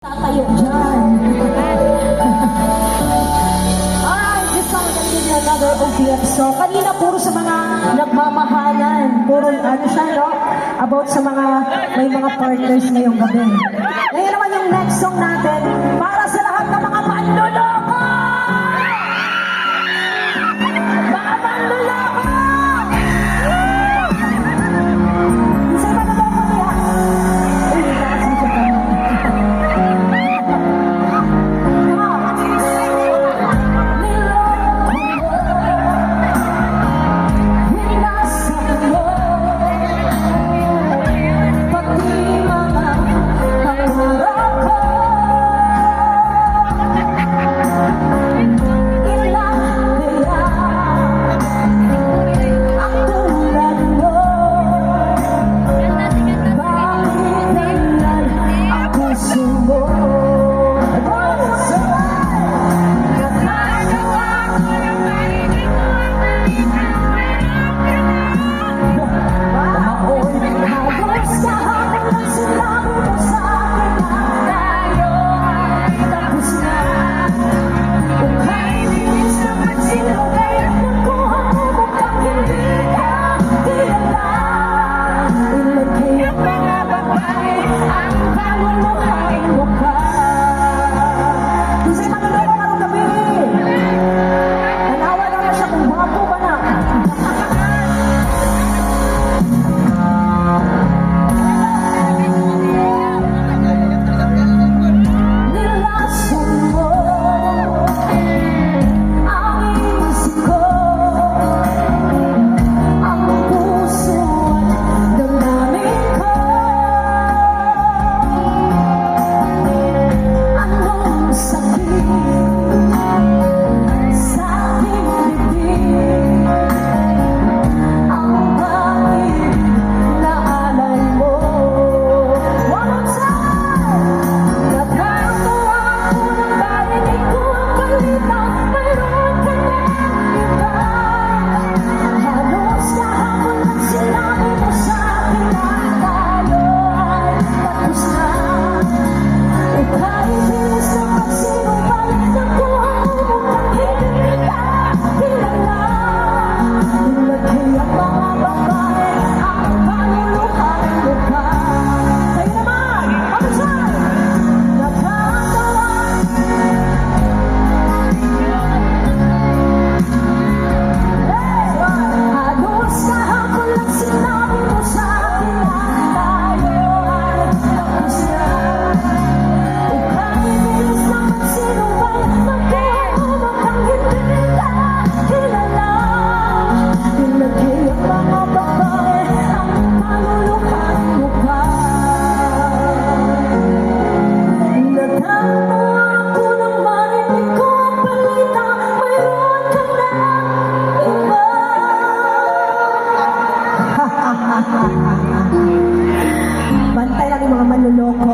Tatayo dyan. Alright, this song is continue another OPM song. Kanina puro sa mga nagmamahalan. Puro ano siya, no? About sa mga, may mga partners ngayong gabi. Ngayon naman yung next song natin pueblo